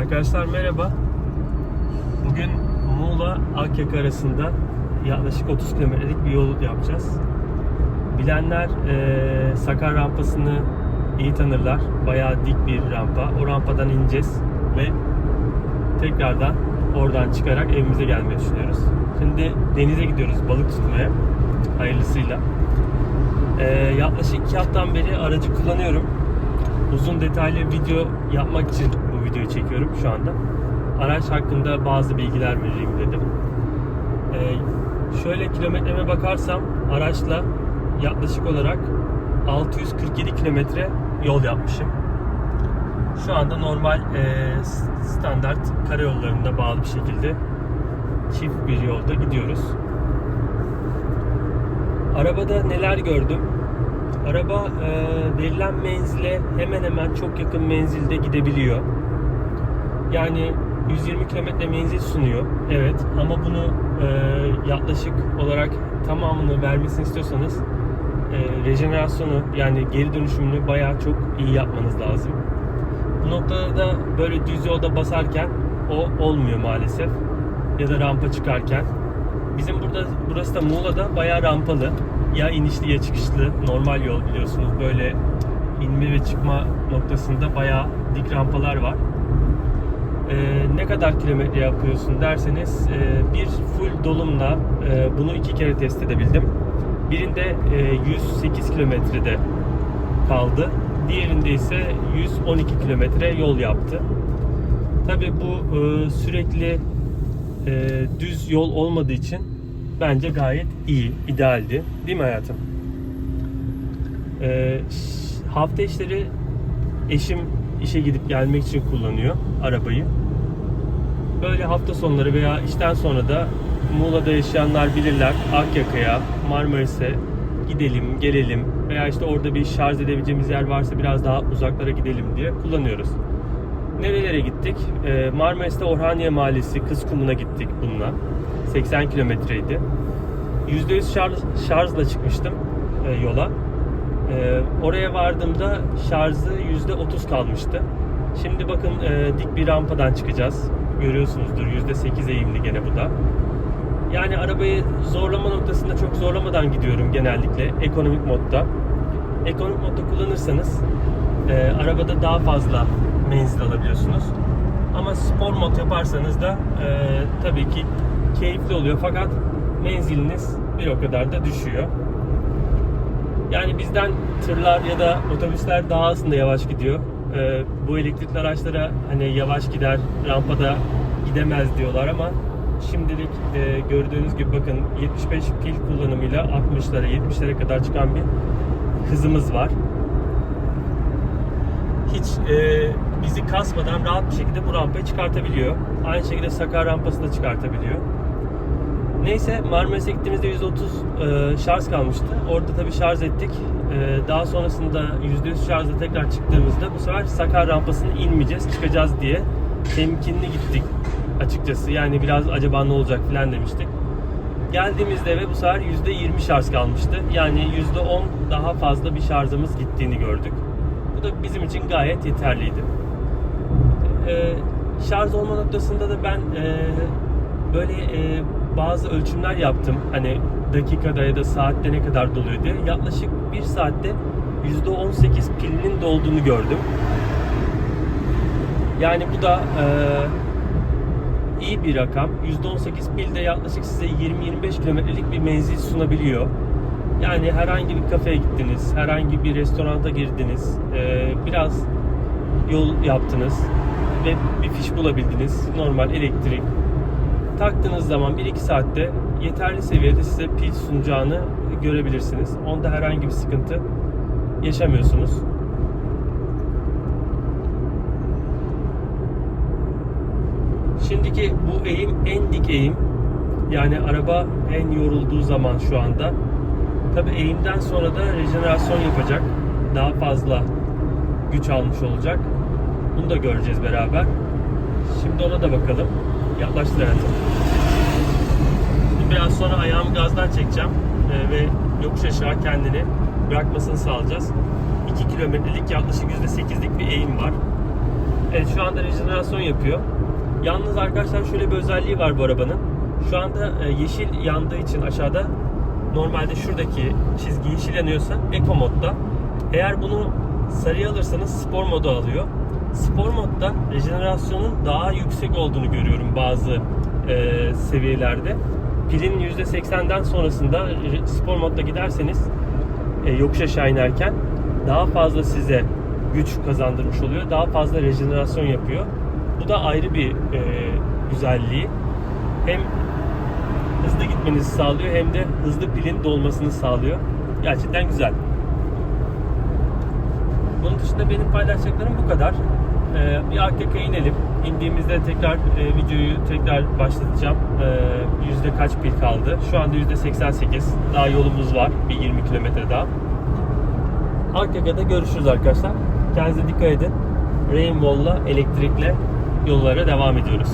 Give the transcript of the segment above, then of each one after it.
Arkadaşlar merhaba. Bugün Muğla Akyaka arasında yaklaşık 30 kilometrelik bir yol yapacağız. Bilenler eee Sakar rampasını iyi tanırlar. Bayağı dik bir rampa. O rampadan ineceğiz ve tekrardan oradan çıkarak evimize gelmeyi düşünüyoruz. Şimdi denize gidiyoruz balık tutmaya. Hayırlısıyla. Eee yaklaşık 2 haftadan beri aracı kullanıyorum. Uzun detaylı video yapmak için videoyu çekiyorum şu anda. Araç hakkında bazı bilgiler vereyim dedim. Ee, şöyle kilometreme bakarsam araçla yaklaşık olarak 647 kilometre yol yapmışım. Şu anda normal e, standart karayollarında bağlı bir şekilde çift bir yolda gidiyoruz. Arabada neler gördüm? Araba e, verilen menzile hemen hemen çok yakın menzilde gidebiliyor. Yani 120 kilometre menzil sunuyor. Evet ama bunu e, yaklaşık olarak tamamını vermesini istiyorsanız e, rejenerasyonu yani geri dönüşümünü bayağı çok iyi yapmanız lazım. Bu noktada da böyle düz yolda basarken o olmuyor maalesef. Ya da rampa çıkarken. Bizim burada burası da Muğla'da bayağı rampalı. Ya inişli ya çıkışlı normal yol biliyorsunuz. Böyle inme ve çıkma noktasında bayağı dik rampalar var. Ee, ne kadar kilometre yapıyorsun derseniz e, bir full dolumla e, bunu iki kere test edebildim. Birinde e, 108 kilometrede kaldı. Diğerinde ise 112 kilometre yol yaptı. Tabi bu e, sürekli e, düz yol olmadığı için bence gayet iyi, idealdi. Değil mi hayatım? E, hafta işleri eşim işe gidip gelmek için kullanıyor arabayı. Böyle hafta sonları veya işten sonra da Muğla'da yaşayanlar bilirler Akyaka'ya, Marmaris'e gidelim, gelelim veya işte orada bir şarj edebileceğimiz yer varsa biraz daha uzaklara gidelim diye kullanıyoruz. Nerelere gittik? Ee, Marmaris'te Orhaniye Mahallesi Kızkum'una gittik bununla. 80 kilometreydi. %100 şarj, şarjla çıkmıştım e, yola. Ee, oraya vardığımda şarjı %30 kalmıştı. Şimdi bakın e, dik bir rampadan çıkacağız. Görüyorsunuzdur %8 eğimli gene bu da. Yani arabayı zorlama noktasında çok zorlamadan gidiyorum genellikle ekonomik modda. Ekonomik modda kullanırsanız e, arabada daha fazla menzil alabiliyorsunuz. Ama spor mod yaparsanız da e, tabii ki keyifli oluyor fakat menziliniz bir o kadar da düşüyor. Yani bizden tırlar ya da otobüsler daha aslında yavaş gidiyor. Ee, bu elektrikli araçlara hani yavaş gider, rampada gidemez diyorlar ama şimdilik e, gördüğünüz gibi bakın 75 pil kullanımıyla 60'lara 70'lere kadar çıkan bir hızımız var. Hiç e, bizi kasmadan rahat bir şekilde bu rampayı çıkartabiliyor. Aynı şekilde Sakar rampası da çıkartabiliyor. Neyse Marmaris'e gittiğimizde 130 e, şarj kalmıştı. Orada tabii şarj ettik. E, daha sonrasında %100 şarjla tekrar çıktığımızda bu sefer Sakar rampasını inmeyeceğiz, çıkacağız diye temkinli gittik açıkçası. Yani biraz acaba ne olacak falan demiştik. Geldiğimizde eve bu sefer %20 şarj kalmıştı. Yani %10 daha fazla bir şarjımız gittiğini gördük. Bu da bizim için gayet yeterliydi. E, şarj olma noktasında da ben e, böyle e, bazı ölçümler yaptım. Hani dakikada ya da saatte ne kadar doluyor diye. Yaklaşık bir saatte %18 pilinin dolduğunu gördüm. Yani bu da e, iyi bir rakam. %18 pil de yaklaşık size 20-25 kilometrelik bir menzil sunabiliyor. Yani herhangi bir kafeye gittiniz, herhangi bir restoranta girdiniz, e, biraz yol yaptınız ve bir fiş bulabildiniz. Normal elektrik, taktığınız zaman 1-2 saatte yeterli seviyede size pil sunacağını görebilirsiniz. Onda herhangi bir sıkıntı yaşamıyorsunuz. Şimdiki bu eğim en dik eğim. Yani araba en yorulduğu zaman şu anda. Tabi eğimden sonra da rejenerasyon yapacak. Daha fazla güç almış olacak. Bunu da göreceğiz beraber. Şimdi ona da bakalım. Yaklaştır hayatım. Şimdi biraz sonra ayağımı gazdan çekeceğim Ee, ve yokuş aşağı kendini bırakmasını sağlayacağız. 2 kilometrelik yaklaşık %8'lik bir eğim var. Evet şu anda rejenerasyon yapıyor. Yalnız arkadaşlar şöyle bir özelliği var bu arabanın. Şu anda e, yeşil yandığı için aşağıda normalde şuradaki çizgi yeşil yanıyorsa Eco modda. Eğer bunu sarıya alırsanız spor modu alıyor. Spor modda rejenerasyonun daha yüksek olduğunu görüyorum bazı e, seviyelerde. Pilin %80'den sonrasında spor modda giderseniz e, yokuş aşağı inerken daha fazla size güç kazandırmış oluyor. Daha fazla rejenerasyon yapıyor. Bu da ayrı bir e, güzelliği. Hem hızlı gitmenizi sağlıyor hem de hızlı pilin dolmasını sağlıyor. Gerçekten güzel. Bunun dışında benim paylaşacaklarım bu kadar. Ee, bir AKK'ya inelim. İndiğimizde tekrar e, videoyu tekrar başlatacağım. Ee, yüzde kaç pil kaldı? Şu anda yüzde 88. Daha yolumuz var. Bir 20 kilometre daha. AKK'da görüşürüz arkadaşlar. Kendinize dikkat edin. Rainwall'la elektrikle yollara devam ediyoruz.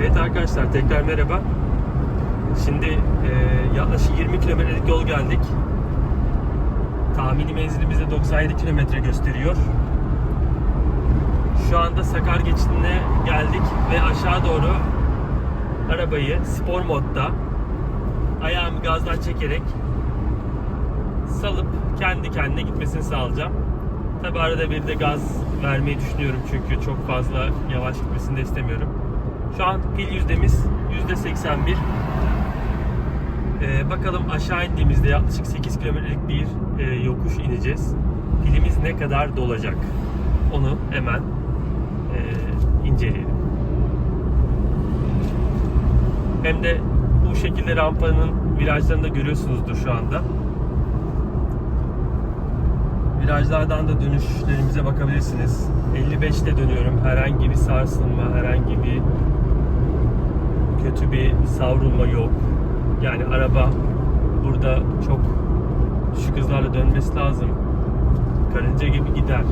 Evet arkadaşlar tekrar merhaba. Şimdi e, yaklaşık 20 kilometrelik yol geldik. Tahmini menzilimiz de 97 kilometre gösteriyor. Şu anda Sakar geçidine geldik ve aşağı doğru arabayı spor modda ayağımı gazdan çekerek salıp kendi kendine gitmesini sağlayacağım. Tabi arada bir de gaz vermeyi düşünüyorum çünkü çok fazla yavaş gitmesini de istemiyorum. Şu an pil yüzdemiz yüzde 81. Ee, bakalım aşağı indiğimizde yaklaşık 8 kilometrelik bir e, yokuş ineceğiz. Pilimiz ne kadar dolacak? Onu hemen e, inceleyelim. Hem de bu şekilde rampanın virajlarını da görüyorsunuzdur şu anda. Virajlardan da dönüşlerimize bakabilirsiniz. 55'te dönüyorum. Herhangi bir sarsılma, herhangi bir kötü bir savrulma yok. Yani araba burada çok düşük hızlarla dönmesi lazım. Karınca gibi gider.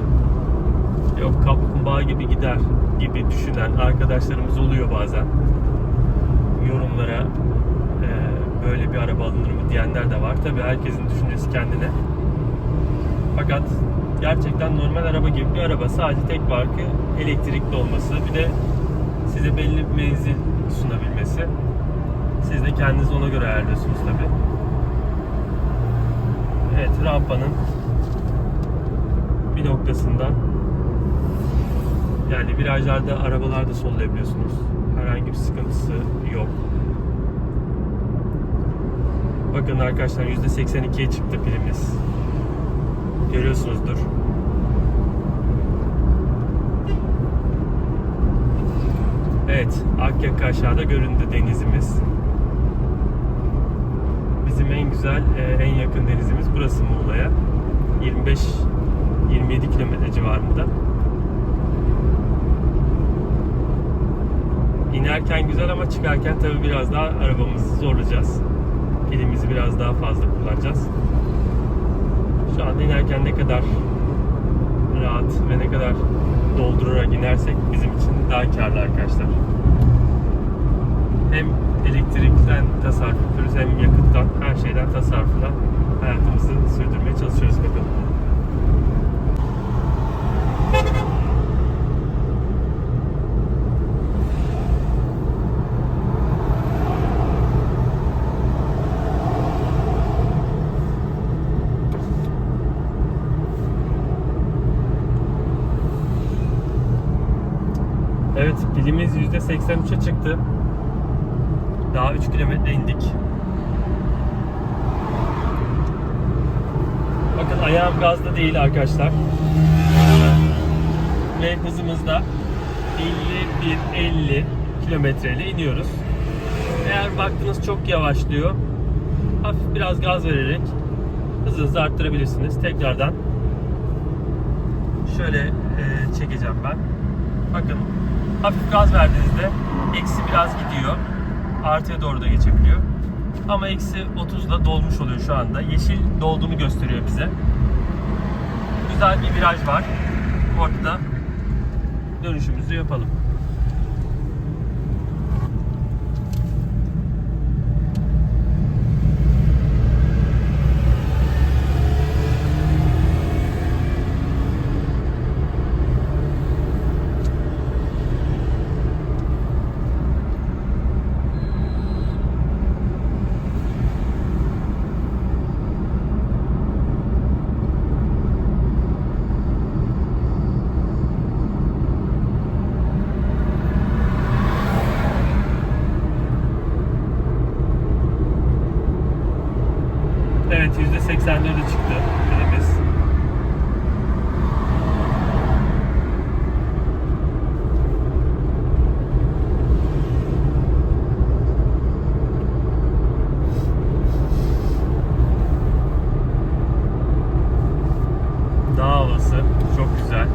Yok kaplumbağa gibi gider gibi düşünen arkadaşlarımız oluyor bazen. Yorumlara e, böyle bir araba alınır mı diyenler de var. Tabii herkesin düşüncesi kendine. Fakat gerçekten normal araba gibi bir araba. Sadece tek farkı elektrikli olması. Bir de size belli bir menzil sunabilmesi. Siz de kendiniz ona göre ayarlıyorsunuz tabi. Evet rampanın bir noktasından yani virajlarda arabalarda sollayabiliyorsunuz. Herhangi bir sıkıntısı yok. Bakın arkadaşlar %82'ye çıktı pilimiz. Görüyorsunuzdur. Evet, Akyaka aşağıda göründü denizimiz. Bizim en güzel, e, en yakın denizimiz burası Muğla'ya. 25-27 kilometre civarında. İnerken güzel ama çıkarken tabii biraz daha arabamızı zorlayacağız. Pilimizi biraz daha fazla kullanacağız. Şu anda inerken ne kadar rahat ve ne kadar doldurarak inersek bizim için daha karlı arkadaşlar hem elektrikten tasarruf ediyoruz hem yakıttan her şeyden tasarrufla hayatımızı sürdürmeye çalışıyoruz bakalım. Evet pilimiz %83'e çıktı. Daha 3 kilometre indik. Bakın ayağım gazda değil arkadaşlar. Ve hızımızda 51-50 kilometre ile iniyoruz. Eğer baktınız çok yavaşlıyor, hafif biraz gaz vererek hızınızı arttırabilirsiniz. Tekrardan şöyle e, çekeceğim ben. Bakın hafif gaz verdiğinizde eksi biraz gidiyor. Artıya doğru da geçebiliyor. Ama eksi 30'da dolmuş oluyor şu anda. Yeşil dolduğunu gösteriyor bize. Güzel bir viraj var. Orada dönüşümüzü yapalım. Evet %84'e çıktı pilimiz. Dağ havası çok güzel.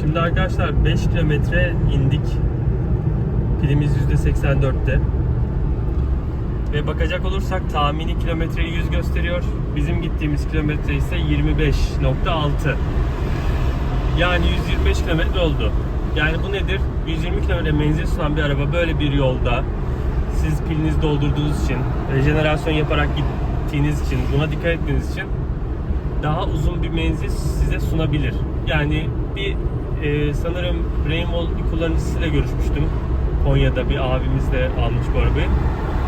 Şimdi arkadaşlar 5 kilometre indik. Pilimiz %84'te. Ve bakacak olursak tahmini kilometreyi 100 gösteriyor. Bizim gittiğimiz kilometre ise 25.6. Yani 125 kilometre oldu. Yani bu nedir? 120 kilometre menzil sunan bir araba böyle bir yolda siz pilinizi doldurduğunuz için, rejenerasyon yaparak gittiğiniz için, buna dikkat ettiğiniz için daha uzun bir menzil size sunabilir. Yani bir e, sanırım Rainbow bir kullanıcısıyla görüşmüştüm. Konya'da bir abimiz de almış bu arabayı.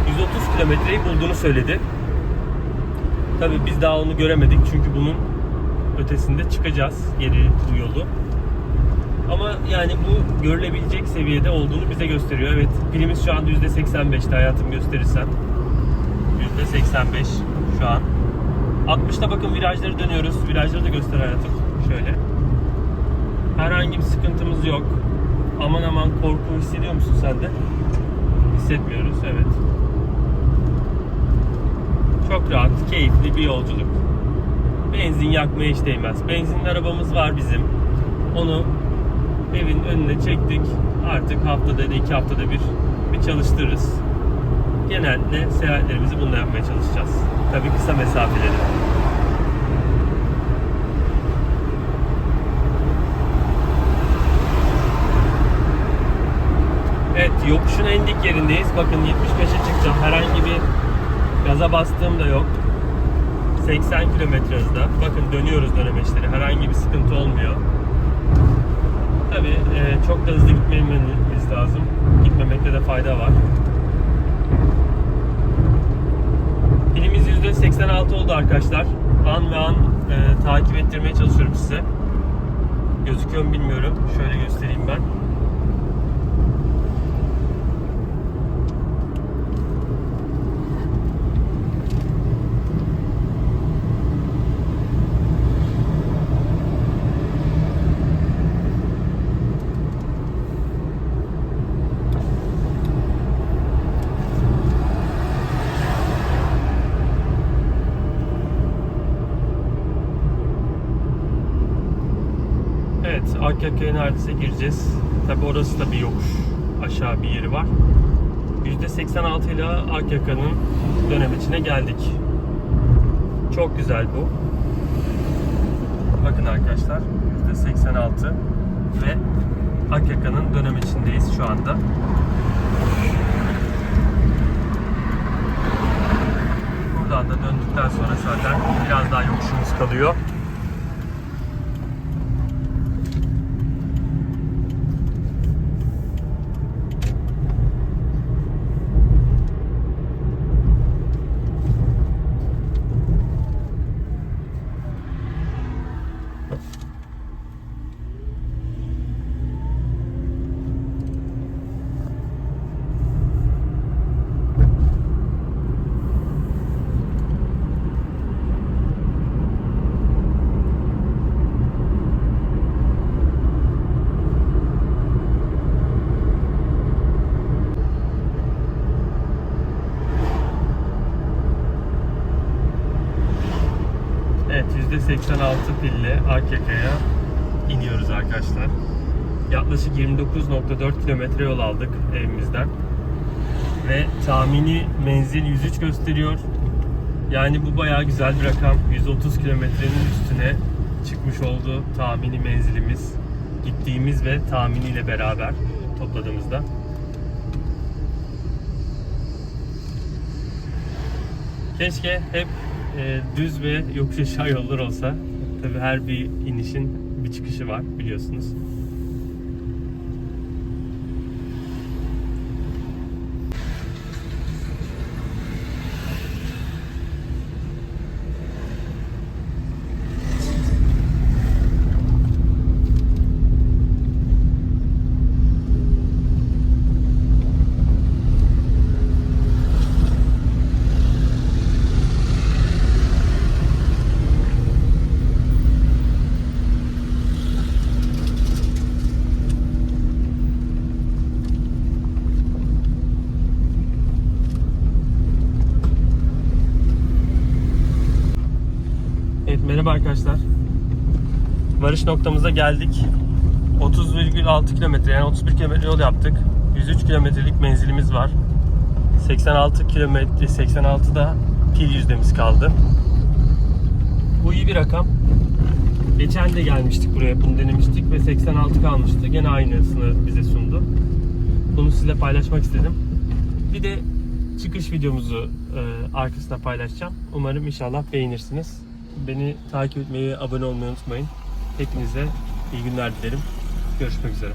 130 kilometreyi bulduğunu söyledi. Tabii biz daha onu göremedik çünkü bunun ötesinde çıkacağız geri bu yolu. Ama yani bu görülebilecek seviyede olduğunu bize gösteriyor. Evet pilimiz şu anda %85'te hayatım gösterirsem. %85 şu an. 60'ta bakın virajları dönüyoruz. Virajları da göster hayatım. Şöyle. Herhangi bir sıkıntımız yok. Aman aman korku hissediyor musun sen de? Hissetmiyoruz evet. Çok rahat, keyifli bir yolculuk. Benzin yakmaya hiç değmez. Benzinli arabamız var bizim. Onu evin önüne çektik. Artık haftada da iki haftada bir bir çalıştırırız. Genelde seyahatlerimizi bununla yapmaya çalışacağız. Tabii kısa mesafeleri. Yokuşun en dik yerindeyiz. Bakın 75'e çıkacağım. Herhangi bir gaza bastığım da yok. 80 kilometre hızda. Bakın dönüyoruz dönemeçleri. Herhangi bir sıkıntı olmuyor. Tabii e, çok da hızlı gitmememiz lazım. Gitmemekte de fayda var. Pilimiz %86 oldu arkadaşlar. An ve an e, takip ettirmeye çalışıyorum size. Gözüküyor mu bilmiyorum. Şöyle göstereyim ben. Akyaka'ya neredeyse gireceğiz. Tabi orası da bir yokuş aşağı bir yeri var. %86 ile Akyaka'nın dönemeçine geldik. Çok güzel bu. Bakın arkadaşlar %86 ve Akyaka'nın dönemeçindeyiz şu anda. Buradan da döndükten sonra zaten biraz daha yokuşumuz kalıyor. 9.4 kilometre yol aldık evimizden. Ve tahmini menzil 103 gösteriyor. Yani bu bayağı güzel bir rakam. 130 kilometrenin üstüne çıkmış oldu tahmini menzilimiz. Gittiğimiz ve tahminiyle beraber topladığımızda. Keşke hep e, düz ve yokuş aşağı yollar olsa. Tabi her bir inişin bir çıkışı var biliyorsunuz. Merhaba arkadaşlar. Varış noktamıza geldik. 30,6 kilometre yani 31 kilometre yol yaptık. 103 kilometrelik menzilimiz var. 86 kilometre 86 da pil yüzdemiz kaldı. Bu iyi bir rakam. Geçen de gelmiştik buraya bunu denemiştik ve 86 kalmıştı. Gene aynısını bize sundu. Bunu sizinle paylaşmak istedim. Bir de çıkış videomuzu e, arkasına paylaşacağım. Umarım inşallah beğenirsiniz. Beni takip etmeyi, abone olmayı unutmayın. Hepinize iyi günler dilerim. Görüşmek üzere.